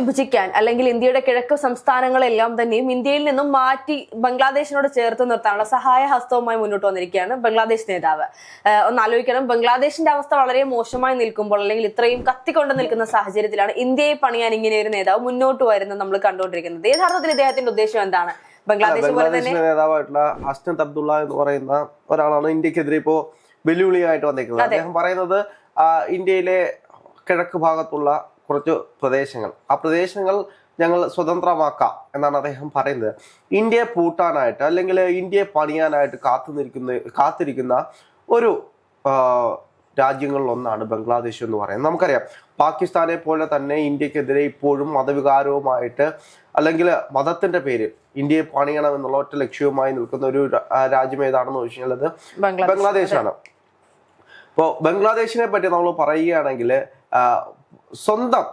വിഭജിക്കാൻ അല്ലെങ്കിൽ ഇന്ത്യയുടെ കിഴക്ക് സംസ്ഥാനങ്ങളെല്ലാം തന്നെയും ഇന്ത്യയിൽ നിന്നും മാറ്റി ബംഗ്ലാദേശിനോട് ചേർത്ത് നിർത്താനുള്ള സഹായ ഹസ്തവുമായി മുന്നോട്ട് വന്നിരിക്കുകയാണ് ബംഗ്ലാദേശ് നേതാവ്. ഒന്ന് ആലോചിക്കണം. ബംഗ്ലാദേശിന്റെ അവസ്ഥ വളരെ മോശമായി നിൽക്കുമ്പോൾ അല്ലെങ്കിൽ ഇത്രയും കത്തിക്കൊണ്ട് നിൽക്കുന്ന സാഹചര്യത്തിലാണ് ഇന്ത്യയെ പണിയാൻ ഇങ്ങനെ ഒരു നേതാവ് മുന്നോട്ട് വരുന്നത് നമ്മൾ കണ്ടുകൊണ്ടിരിക്കുന്നത്. യഥാർത്ഥത്തിൽ ഇദ്ദേഹത്തിന്റെ ഉദ്ദേശം എന്താണ്? ബംഗ്ലാദേശ് നേതാവായിട്ടുള്ള ഹസ്നത് അബ്ദുള്ള എന്ന് പറയുന്ന ഒരാളാണ് ഇന്ത്യക്കെതിരെ ഇപ്പോ വെല്ലുവിളിയായിട്ട് വന്നിരിക്കുന്നത്. അദ്ദേഹം പറയുന്നത് ഇന്ത്യയിലെ കിഴക്ക് ഭാഗത്തുള്ള കുറച്ച് പ്രദേശങ്ങൾ. ആ പ്രദേശങ്ങൾ ഞങ്ങൾ സ്വതന്ത്രമാക്കാം എന്നാണ് അദ്ദേഹം പറയുന്നത്. ഇന്ത്യയെ പൂട്ടാനായിട്ട് അല്ലെങ്കിൽ ഇന്ത്യയെ പണിയാനായിട്ട് കാത്തു നിൽക്കുന്ന കാത്തിരിക്കുന്ന ഒരു രാജ്യങ്ങളിലൊന്നാണ് ബംഗ്ലാദേശ് എന്ന് പറയുന്നത്. നമുക്കറിയാം പാകിസ്ഥാനെ പോലെ തന്നെ ഇന്ത്യക്കെതിരെ ഇപ്പോഴും മതവികാരവുമായിട്ട് അല്ലെങ്കിൽ മതത്തിന്റെ പേരിൽ ഇന്ത്യയെ പണിയണം എന്നുള്ള ഒറ്റ ലക്ഷ്യവുമായി നിൽക്കുന്ന ഒരു രാജ്യം ഏതാണെന്ന് ചോദിച്ചു കഴിഞ്ഞാൽ ബംഗ്ലാദേശാണ് ഇപ്പോൾ ബംഗ്ലാദേശിനെ പറ്റി നമ്മൾ പറയുകയാണെങ്കിൽ സ്വന്തം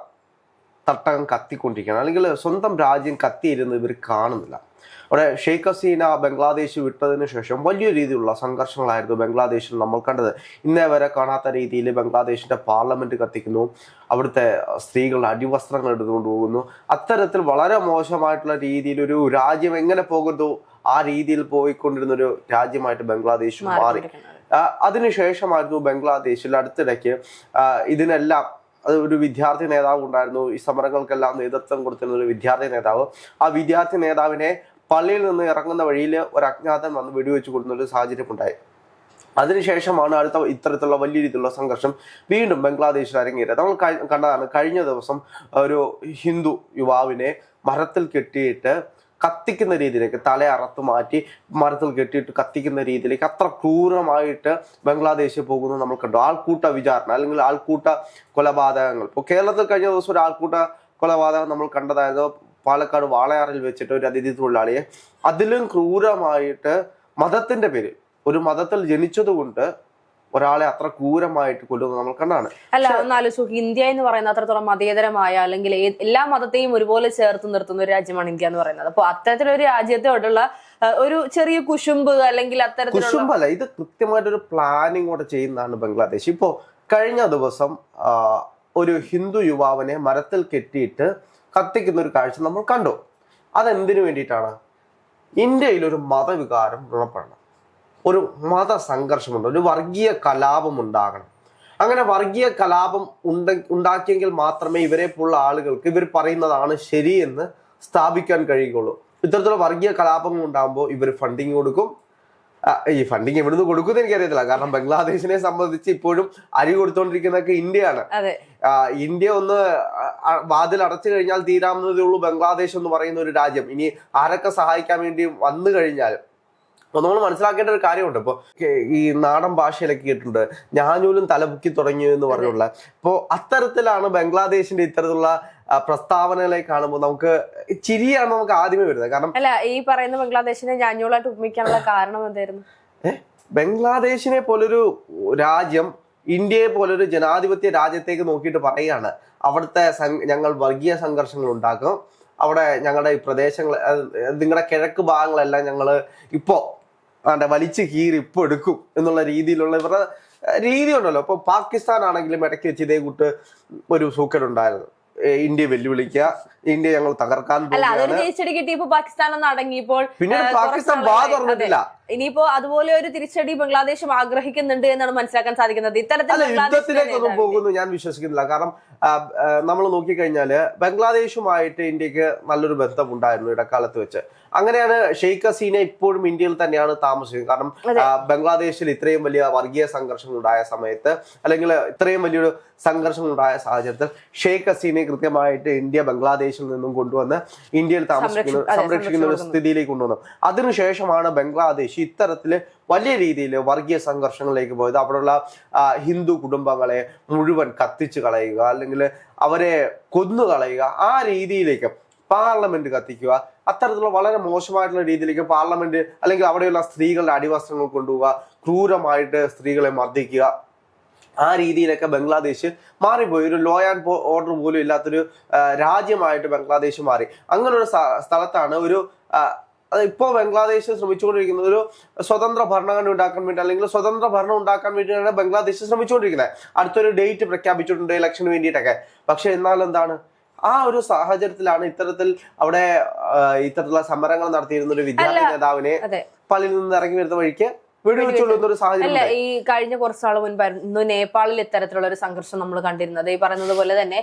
തട്ടകം കത്തിക്കൊണ്ടിരിക്കുകയാണ്. അല്ലെങ്കിൽ സ്വന്തം രാജ്യം കത്തിയിരുന്ന് ഇവർ കാണുന്നില്ല. അവിടെ ഷെയ്ഖ് ഹസീന ബംഗ്ലാദേശ് വിട്ടതിന് ശേഷം വലിയ രീതിയിലുള്ള സംഘർഷങ്ങളായിരുന്നു ബംഗ്ലാദേശിൽ നമ്മൾ കണ്ടത്. ഇന്നേ വരെ കാണാത്ത രീതിയിൽ ബംഗ്ലാദേശിന്റെ പാർലമെന്റ് കത്തിക്കുന്നു. അവിടുത്തെ സ്ത്രീകളുടെ അടിവസ്ത്രങ്ങൾ എടുത്തുകൊണ്ട് പോകുന്നു. അത്തരത്തിൽ വളരെ മോശമായിട്ടുള്ള രീതിയിൽ ഒരു രാജ്യം എങ്ങനെ പോകുന്നു? ആ രീതിയിൽ പോയിക്കൊണ്ടിരുന്ന ഒരു രാജ്യമായിട്ട് ബംഗ്ലാദേശ് മാറി. അതിനുശേഷമായിരുന്നു ബംഗ്ലാദേശിൽ അടുത്തിടയ്ക്ക് ഇതിനെല്ലാം അത് ഒരു വിദ്യാർത്ഥി നേതാവ് ഉണ്ടായിരുന്നു. ഈ സമരങ്ങൾക്കെല്ലാം നേതൃത്വം കൊടുത്തിരുന്ന ഒരു വിദ്യാർത്ഥി നേതാവ്. ആ വിദ്യാർത്ഥി നേതാവിനെ പള്ളിയിൽ നിന്ന് ഇറങ്ങുന്ന വഴിയിൽ ഒരു അജ്ഞാതൻ വന്ന് വെടിവെച്ച് കൊടുക്കുന്ന ഒരു സാഹചര്യം ഉണ്ടായി അതിനുശേഷമാണ് അടുത്ത ഇത്തരത്തിലുള്ള വലിയ രീതിയിലുള്ള സംഘർഷം വീണ്ടും ബംഗ്ലാദേശിൽ അരങ്ങേറിയത്. നമ്മൾ കണ്ടതാണ് കഴിഞ്ഞ ദിവസം ഒരു ഹിന്ദു യുവാവിനെ മരത്തിൽ കെട്ടിയിട്ട് കത്തിക്കുന്ന രീതിയിലേക്ക് തല അറത്ത് മാറ്റി മരത്തിൽ കെട്ടിയിട്ട് കത്തിക്കുന്ന രീതിയിലേക്ക് അത്ര ക്രൂരമായിട്ട് ബംഗ്ലാദേശിൽ പോകുന്നത് നമ്മൾ കണ്ടു. ആൾക്കൂട്ട വിചാരണ അല്ലെങ്കിൽ ആൾക്കൂട്ട കൊലപാതകങ്ങൾ. ഇപ്പോൾ കേരളത്തിൽ കഴിഞ്ഞ ദിവസം ഒരു ആൾക്കൂട്ട കൊലപാതകം നമ്മൾ കണ്ടതായിരുന്നു. പാലക്കാട് വാളയാറിൽ വെച്ചിട്ട് ഒരു അതിഥി തൊഴിലാളിയെ. അതിലും ക്രൂരമായിട്ട് മതത്തിന്റെ പേരിൽ ഒരു മതത്തിൽ ജനിച്ചതുകൊണ്ട് ഒരാളെ അത്ര ക്രൂരമായിട്ട് കൊല്ലുന്നത് നമ്മൾ കണ്ടാണ്. അല്ല ഒന്ന് ആലോചിച്ച് ഇന്ത്യ എന്ന് പറയുന്നത് അത്രത്തോളം മതേതരമായ അല്ലെങ്കിൽ എല്ലാ മതത്തെയും ഒരുപോലെ ചേർത്ത് നിർത്തുന്ന ഒരു രാജ്യമാണ് ഇന്ത്യ എന്ന് പറയുന്നത്. അപ്പോൾ അത്തരത്തിലൊരു രാജ്യത്തോടുള്ള ഒരു ചെറിയ കുശുമ്പ് അല്ലെങ്കിൽ അത്തരത്തിലുള്ള കുശുമ്പല്ല ഇത് കൃത്യമായിട്ട് കൃത്യമായിട്ടൊരു പ്ലാനിങ്ങോടെ ചെയ്യുന്നതാണ് ബംഗ്ലാദേശ്. ഇപ്പോ കഴിഞ്ഞ ദിവസം ഒരു ഹിന്ദു യുവാവിനെ മരത്തിൽ കെട്ടിയിട്ട് കത്തിക്കുന്ന ഒരു കാഴ്ച നമ്മൾ കണ്ടു. അതെന്തിനു വേണ്ടിയിട്ടാണ്? ഇന്ത്യയിൽ ഒരു മതവികാരം ഉണപ്പെടണം ഒരു മത സംഘർഷമുണ്ട് ഒരു വർഗീയ കലാപം ഉണ്ടാകണം അങ്ങനെ വർഗീയ കലാപം ഉണ്ട ഉണ്ടാക്കിയെങ്കിൽ മാത്രമേ ഇവരെ പോലുള്ള ആളുകൾക്ക് ഇവർ പറയുന്നതാണ് ശരിയെന്ന് സ്ഥാപിക്കാൻ കഴിയുകയുള്ളൂ. ഇത്തരത്തിലുള്ള വർഗീയ കലാപങ്ങൾ ഉണ്ടാകുമ്പോൾ ഇവർ ഫണ്ടിങ് കൊടുക്കും. ഈ ഫണ്ടിങ് എവിടുന്ന് കൊടുക്കുമെന്ന് എനിക്കറിയത്തില്ല. കാരണം ബംഗ്ലാദേശിനെ സംബന്ധിച്ച് ഇപ്പോഴും അരി കൊടുത്തോണ്ടിരിക്കുന്നതൊക്കെ ഇന്ത്യയാണ്. ഇന്ത്യ ഒന്ന് വാതിൽ അടച്ചു കഴിഞ്ഞാൽ തീരാവുന്നതേ ഉള്ളൂ ബംഗ്ലാദേശ് എന്ന് പറയുന്ന ഒരു രാജ്യം. ഇനി ആരൊക്കെ സഹായിക്കാൻ വേണ്ടി വന്നു കഴിഞ്ഞാൽ അപ്പൊ നമ്മൾ മനസ്സിലാക്കേണ്ട ഒരു കാര്യമുണ്ട്. ഇപ്പൊ ഈ നാടൻ ഭാഷയിലൊക്കെ കേട്ടിട്ടുണ്ട്. ഞാനൂലും തലപുക്കി തുടങ്ങി എന്ന് പറഞ്ഞുള്ള. ഇപ്പോ അത്തരത്തിലാണ് ബംഗ്ലാദേശിന്റെ ഇത്തരത്തിലുള്ള പ്രസ്താവനകളെ കാണുമ്പോൾ നമുക്ക് ചിരിയാണ് നമുക്ക് ആദ്യമേ വരുന്നത്. കാരണം അല്ല ഈ പറയുന്ന ബംഗ്ലാദേശിനെ ഞാനൂലായിട്ട് ഉപമിക്കാനുള്ള കാരണം എന്തായിരുന്നു? ബംഗ്ലാദേശിനെ പോലൊരു രാജ്യം ഇന്ത്യയെ പോലൊരു ജനാധിപത്യ രാജ്യത്തേക്ക് നോക്കിയിട്ട് പറയുകയാണ്. അവിടുത്തെ ഞങ്ങൾ വർഗീയ സംഘർഷങ്ങൾ ഉണ്ടാക്കും. അവിടെ ഞങ്ങളുടെ ഈ പ്രദേശങ്ങൾ നിങ്ങളുടെ കിഴക്ക് ഭാഗങ്ങളെല്ലാം ഞങ്ങൾ ഇപ്പോ ആണ്ടെ വലിച്ചു കീറി ഇപ്പൊ എടുക്കും എന്നുള്ള രീതിയിലുള്ള ഇവരുടെ രീതി ഉണ്ടല്ലോ. ഇപ്പൊ പാകിസ്ഥാൻ ആണെങ്കിലും ഇടയ്ക്ക് വെച്ച് ഇതേ കൂട്ട് ഒരു സൂക്കട് ഉണ്ടായിരുന്നു. ഇന്ത്യ വെല്ലുവിളിക്കുക ഇന്ത്യ ഞങ്ങൾ തകർക്കാൻ അല്ല അതൊരു പോവുകയാണ്. തിരിച്ചടി കിട്ടിയപ്പോ പാകിസ്ഥാൻ ഒന്ന് അടങ്ങിയപ്പോൾ പിന്നീട് പാകിസ്ഥാൻ വാ തുറന്നിട്ടില്ല. ഇനിയിപ്പോ അതുപോലെ ഒരു തിരിച്ചടി ബംഗ്ലാദേശും ആഗ്രഹിക്കുന്നുണ്ട് എന്നാണ് മനസ്സിലാക്കാൻ സാധിക്കുന്നത്. ഇത്തരത്തിൽ യുദ്ധത്തിലേക്കൊന്നും പോകുന്നു ഞാൻ വിശ്വസിക്കുന്നില്ല. കാരണം നമ്മൾ നോക്കിക്കഴിഞ്ഞാൽ ബംഗ്ലാദേശുമായിട്ട് ഇന്ത്യയ്ക്ക് നല്ലൊരു ബന്ധം ഉണ്ടായിരുന്നു ഇടക്കാലത്ത് വെച്ച്. അങ്ങനെയാണ് ഷെയ്ഖ് ഹസീന ഇപ്പോഴും ഇന്ത്യയിൽ തന്നെയാണ് താമസിക്കുന്നത്. കാരണം ബംഗ്ലാദേശിൽ ഇത്രയും വലിയ വർഗീയ സംഘർഷങ്ങൾ ഉണ്ടായ സമയത്ത് അല്ലെങ്കിൽ ഇത്രയും വലിയൊരു സംഘർഷങ്ങൾ ഉണ്ടായ സാഹചര്യത്തിൽ ഷെയ്ഖ് ഹസീനെ കൃത്യമായിട്ട് ഇന്ത്യ ബംഗ്ലാദേശിൽ നിന്നും കൊണ്ടുവന്ന് ഇന്ത്യയിൽ താമസിക്കുന്ന സംരക്ഷിക്കുന്ന ഒരു സ്ഥിതിയിലേക്ക് കൊണ്ടുവന്നു. അതിനുശേഷമാണ് ബംഗ്ലാദേശ് ഇത്തരത്തിൽ വലിയ രീതിയിൽ വർഗീയ സംഘർഷങ്ങളിലേക്ക് പോയത് അവിടെയുള്ള ഹിന്ദു കുടുംബങ്ങളെ മുഴുവൻ കത്തിച്ചു കളയുക അല്ലെങ്കിൽ അവരെ കൊന്നു കളയുക ആ രീതിയിലേക്ക് പാർലമെന്റ് കത്തിക്കുക അത്തരത്തിലുള്ള വളരെ മോശമായിട്ടുള്ള രീതിയിലേക്ക് പാർലമെന്റ് അല്ലെങ്കിൽ അവിടെയുള്ള സ്ത്രീകളുടെ അടിവസ്ത്രങ്ങൾ കൊണ്ടുപോവുക ക്രൂരമായിട്ട് സ്ത്രീകളെ മർദ്ദിക്കുക ആ രീതിയിലൊക്കെ ബംഗ്ലാദേശ് മാറിപ്പോയി. ഒരു ലോ ആൻഡ് ഓർഡർ പോലും ഇല്ലാത്തൊരു രാജ്യമായിട്ട് ബംഗ്ലാദേശ് മാറി. അങ്ങനെ ഒരു സ്ഥലത്താണ് ഒരു അത് ഇപ്പോൾ ബംഗ്ലാദേശ് ശ്രമിച്ചുകൊണ്ടിരിക്കുന്നത് ഒരു സ്വതന്ത്ര ഭരണഘടന ഉണ്ടാക്കാൻ വേണ്ടി അല്ലെങ്കിൽ സ്വതന്ത്ര ഭരണം ഉണ്ടാക്കാൻ വേണ്ടിയാണ് ബംഗ്ലാദേശ് ശ്രമിച്ചുകൊണ്ടിരിക്കുന്നത്. അടുത്തൊരു ഡേറ്റ് പ്രഖ്യാപിച്ചിട്ടുണ്ട് ഇലക്ഷന് വേണ്ടിയിട്ടൊക്കെ. പക്ഷെ എന്നാൽ എന്താണ്? ആ ഒരു സാഹചര്യത്തിലാണ് ഇത്തരത്തിൽ അവിടെ ഇത്തരത്തിലുള്ള സമരങ്ങൾ നടത്തിയിരുന്ന ഒരു വിദ്യാർത്ഥി നേതാവിനെ പള്ളിയിൽ നിന്ന് ഇറങ്ങി വരുന്ന വഴിക്ക് ഒരു സാഹചര്യം അല്ല ഈ കഴിഞ്ഞ കുറച്ചാൾ മുൻപായിരുന്നു നേപ്പാളിൽ ഇത്തരത്തിലുള്ള ഒരു സംഘർഷം നമ്മൾ കണ്ടിരുന്നത്. ഈ പറയുന്നത് പോലെ തന്നെ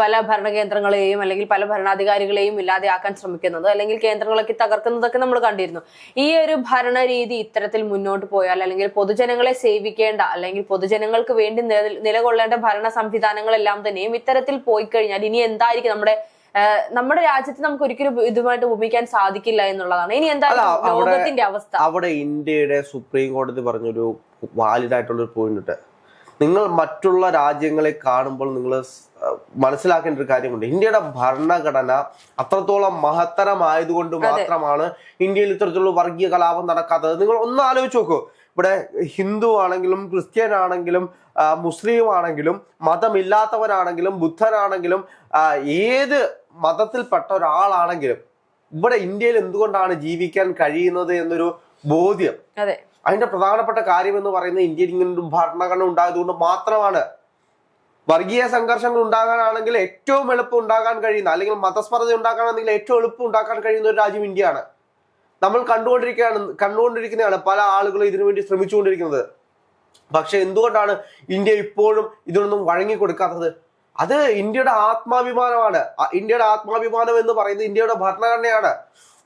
പല ഭരണകേന്ദ്രങ്ങളെയും അല്ലെങ്കിൽ പല ഭരണാധികാരികളെയും ഇല്ലാതെയാക്കാൻ ശ്രമിക്കുന്നത് അല്ലെങ്കിൽ കേന്ദ്രങ്ങളൊക്കെ തകർക്കുന്നതൊക്കെ നമ്മൾ കണ്ടിരുന്നു. ഈ ഒരു ഭരണരീതി ഇത്തരത്തിൽ മുന്നോട്ട് പോയാൽ അല്ലെങ്കിൽ പൊതുജനങ്ങളെ സേവിക്കേണ്ട അല്ലെങ്കിൽ പൊതുജനങ്ങൾക്ക് വേണ്ടി നിലകൊള്ളേണ്ട ഭരണ സംവിധാനങ്ങളെല്ലാം തന്നെയും ഇത്തരത്തിൽ പോയി കഴിഞ്ഞാൽ ഇനി എന്തായിരിക്കും നമ്മുടെ നമ്മുടെ രാജ്യത്ത് നമുക്ക് ഒരിക്കലും ഇതുമായിട്ട് ഉപമിക്കാൻ സാധിക്കില്ല എന്നുള്ളതാണ്. ഇനി എന്താണ് ലോകത്തിന്റെ അവസ്ഥ? അവിടെ ഇന്ത്യയുടെ സുപ്രീം കോടതി പറഞ്ഞൊരു വാലിഡ് ആയിട്ടുള്ള ഒരു പോയിന്റ് ഉണ്ട്. നിങ്ങൾ മറ്റുള്ള രാജ്യങ്ങളെ കാണുമ്പോൾ നിങ്ങൾ മനസ്സിലാക്കേണ്ട ഒരു കാര്യമുണ്ട്. ഇന്ത്യയുടെ ഭരണഘടന അത്രത്തോളം മഹത്തരമായതുകൊണ്ട് മാത്രമാണ് ഇന്ത്യയിൽ ഇത്തരത്തിലുള്ള വർഗീയ കലാപം നടക്കാത്തത്. നിങ്ങൾ ഒന്ന് ആലോചിച്ച് നോക്കൂ. ഇവിടെ ഹിന്ദു ആണെങ്കിലും ക്രിസ്ത്യൻ ആണെങ്കിലും മുസ്ലിം ആണെങ്കിലും മതമില്ലാത്തവരാണെങ്കിലും ബുദ്ധനാണെങ്കിലും ഏത് മതത്തിൽപ്പെട്ട ഒരാളാണെങ്കിലും ഇവിടെ ഇന്ത്യയിൽ എന്തുകൊണ്ടാണ് ജീവിക്കാൻ കഴിയുന്നത് എന്നൊരു ബോധ്യം. അതെ. അതിന്റെ പ്രധാനപ്പെട്ട കാര്യം എന്ന് പറയുന്നത് ഇന്ത്യയിൽ ഇങ്ങനെ ഭരണഘടന ഉണ്ടായതുകൊണ്ട് മാത്രമാണ്. വർഗീയ സംഘർഷങ്ങൾ ഉണ്ടാകാനാണെങ്കിൽ ഏറ്റവും എളുപ്പം ഉണ്ടാകാൻ കഴിയുന്ന അല്ലെങ്കിൽ മതസ്പർദ്ധ ഉണ്ടാക്കാനാണെങ്കിൽ ഏറ്റവും എളുപ്പം ഉണ്ടാക്കാൻ കഴിയുന്ന ഒരു രാജ്യം ഇന്ത്യയാണ്. നമ്മൾ കണ്ടുകൊണ്ടിരിക്കുകയാണ് കണ്ടുകൊണ്ടിരിക്കുന്നതാണ് പല ആളുകളും ഇതിനുവേണ്ടി ശ്രമിച്ചുകൊണ്ടിരിക്കുന്നത്. പക്ഷെ എന്തുകൊണ്ടാണ് ഇന്ത്യ ഇപ്പോഴും ഇതിനൊന്നും വഴങ്ങി കൊടുക്കാത്തത് അത് ഇന്ത്യയുടെ ആത്മാഭിമാനമാണ്. ഇന്ത്യയുടെ ആത്മാഭിമാനം എന്ന് പറയുന്നത് ഇന്ത്യയുടെ ഭരണഘടനയാണ്.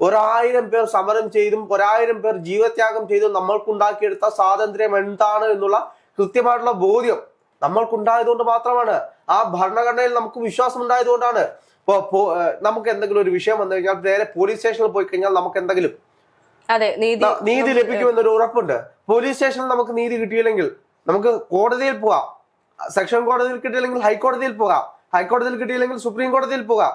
ഒരായിരം പേർ സമരം ചെയ്തും ഒരായിരം പേർ ജീവത്യാഗം ചെയ്തും നമ്മൾക്കുണ്ടാക്കിയെടുത്ത സ്വാതന്ത്ര്യം എന്താണ് എന്നുള്ള കൃത്യമായിട്ടുള്ള ബോധ്യം നമ്മൾക്കുണ്ടായതുകൊണ്ട് മാത്രമാണ്. ആ ഭരണഘടനയിൽ നമുക്ക് വിശ്വാസം ഉണ്ടായതുകൊണ്ടാണ് ഇപ്പൊ നമുക്ക് എന്തെങ്കിലും ഒരു വിഷയം വന്നു കഴിഞ്ഞാൽ നേരെ പോലീസ് സ്റ്റേഷനിൽ പോയി കഴിഞ്ഞാൽ നമുക്ക് എന്തെങ്കിലും നീതി ലഭിക്കുമെന്നൊരു ഉറപ്പുണ്ട്. പോലീസ് സ്റ്റേഷനിൽ നമുക്ക് നീതി കിട്ടിയില്ലെങ്കിൽ നമുക്ക് കോടതിയിൽ പോകാം. സെക്ഷൻ കോടതിയിൽ കിട്ടിയില്ലെങ്കിൽ ഹൈക്കോടതിയിൽ പോകാം. ഹൈക്കോടതിയിൽ കിട്ടിയില്ലെങ്കിൽ സുപ്രീം കോടതിയിൽ പോകാം.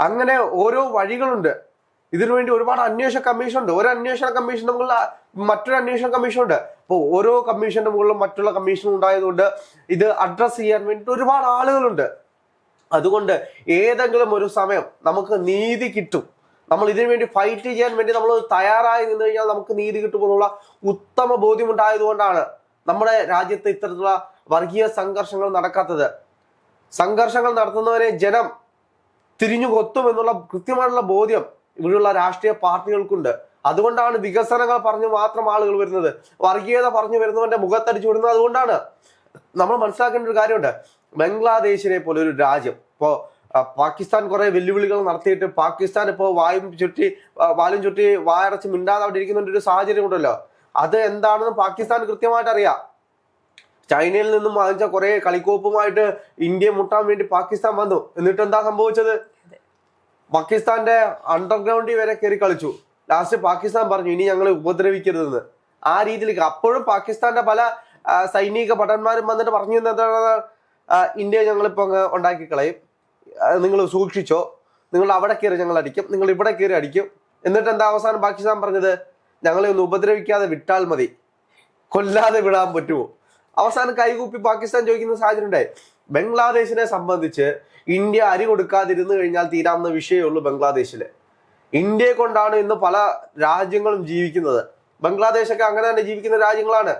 അങ്ങനെ ഓരോ വഴികളുണ്ട്. ഇതിനുവേണ്ടി ഒരുപാട് അന്വേഷണ കമ്മീഷൻ ഉണ്ട് ഒരു അന്വേഷണ കമ്മീഷൻ മുകളിൽ മറ്റൊരു അന്വേഷണ കമ്മീഷൻ ഉണ്ട് അപ്പോൾ ഓരോ കമ്മീഷന്റെ മുകളിലും മറ്റുള്ള കമ്മീഷൻ ഉണ്ടായതുകൊണ്ട് ഇത് അഡ്രസ് ചെയ്യാൻ വേണ്ടിയിട്ട് ഒരുപാട് ആളുകളുണ്ട്. അതുകൊണ്ട് ഏതെങ്കിലും ഒരു സമയം നമുക്ക് നീതി കിട്ടും. നമ്മൾ ഇതിനു വേണ്ടി ഫൈറ്റ് ചെയ്യാൻ വേണ്ടി നമ്മൾ തയ്യാറായി നിന്ന് കഴിഞ്ഞാൽ നമുക്ക് നീതി കിട്ടുമെന്നുള്ള ഉത്തമ ബോധ്യമുണ്ടായതുകൊണ്ടാണ് നമ്മുടെ രാജ്യത്ത് ഇത്തരത്തിലുള്ള വർഗീയ സംഘർഷങ്ങൾ നടക്കാത്തത്. സംഘർഷങ്ങൾ നടത്തുന്നവരെ ജനം തിരിഞ്ഞു കൊത്തും എന്നുള്ള കൃത്യമായിട്ടുള്ള ബോധ്യം ഇവിടെയുള്ള രാഷ്ട്രീയ പാർട്ടികൾക്കുണ്ട്. അതുകൊണ്ടാണ് വികസനങ്ങൾ പറഞ്ഞു മാത്രം ആളുകൾ വരുന്നത്. വർഗീയത പറഞ്ഞു വരുന്നവന്റെ മുഖത്തടിച്ചു വിടുന്നത് അതുകൊണ്ടാണ്. നമ്മൾ മനസ്സിലാക്കേണ്ട ഒരു കാര്യമുണ്ട്. ബംഗ്ലാദേശിനെ പോലെ ഒരു രാജ്യം. ഇപ്പോ പാകിസ്ഥാൻ കുറെ വെല്ലുവിളികൾ നടത്തിയിട്ട് പാകിസ്ഥാൻ ഇപ്പോൾ വായും ചുറ്റി വാലും ചുറ്റി വായടച്ച് മിണ്ടാതെ അവിടെ ഇരിക്കുന്ന ഒരു സാഹചര്യം ഉണ്ടല്ലോ. അത് എന്താണെന്ന് പാകിസ്ഥാൻ കൃത്യമായിട്ട് അറിയാം. ചൈനയിൽ നിന്നും വാങ്ങിച്ച കുറെ കളിക്കോപ്പുമായിട്ട് ഇന്ത്യ മുട്ടാൻ വേണ്ടി പാകിസ്ഥാൻ വന്നു. എന്നിട്ട് എന്താ സംഭവിച്ചത്? പാകിസ്ഥാന്റെ അണ്ടർഗ്രൗണ്ടിൽ വരെ കയറി കളിച്ചു. ലാസ്റ്റ് പാകിസ്ഥാൻ പറഞ്ഞു ഇനി ഞങ്ങൾ ഉപദ്രവിക്കരുതെന്ന്. ആ രീതിയിലേക്ക് അപ്പോഴും പാകിസ്ഥാന്റെ പല സൈനിക ഭടന്മാരും വന്നിട്ട് പറഞ്ഞു എന്താണ്? ഇന്ത്യ ഞങ്ങളിപ്പോ അങ്ങ് ഉണ്ടാക്കി കളയും നിങ്ങൾ സൂക്ഷിച്ചോ. നിങ്ങൾ അവിടെ കയറി ഞങ്ങൾ അടിക്കും. നിങ്ങൾ ഇവിടെ കയറി അടിക്കും. എന്നിട്ട് എന്താ അവസാനം പാകിസ്ഥാൻ പറഞ്ഞത്? ഞങ്ങളെ ഒന്ന് ഉപദ്രവിക്കാതെ വിട്ടാൽ മതി. കൊല്ലാതെ വിടാൻ പറ്റുമോ? അവസാനം കൈകൂപ്പി പാകിസ്ഥാൻ ചോദിക്കുന്ന സാഹചര്യം ഉണ്ടായി. ബംഗ്ലാദേശിനെ സംബന്ധിച്ച് ഇന്ത്യ അരി കൊടുക്കാതിരുന്നു കഴിഞ്ഞാൽ തീരാവുന്ന വിഷയമേ ഉള്ളൂ ബംഗ്ലാദേശിൽ. ഇന്ത്യയെ കൊണ്ടാണ് ഇന്ന് പല രാജ്യങ്ങളും ജീവിക്കുന്നത്. ബംഗ്ലാദേശൊക്കെ അങ്ങനെ തന്നെ ജീവിക്കുന്ന രാജ്യങ്ങളാണ്.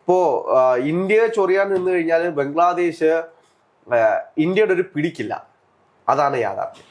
ഇപ്പോ ഇന്ത്യയെ ചൊറിയാൻ നിന്ന് കഴിഞ്ഞാൽ ബംഗ്ലാദേശ് ഇന്ത്യയുടെ ഒരു പിടിക്കില്ല. അതാണ് യാഥാർത്ഥ്യം.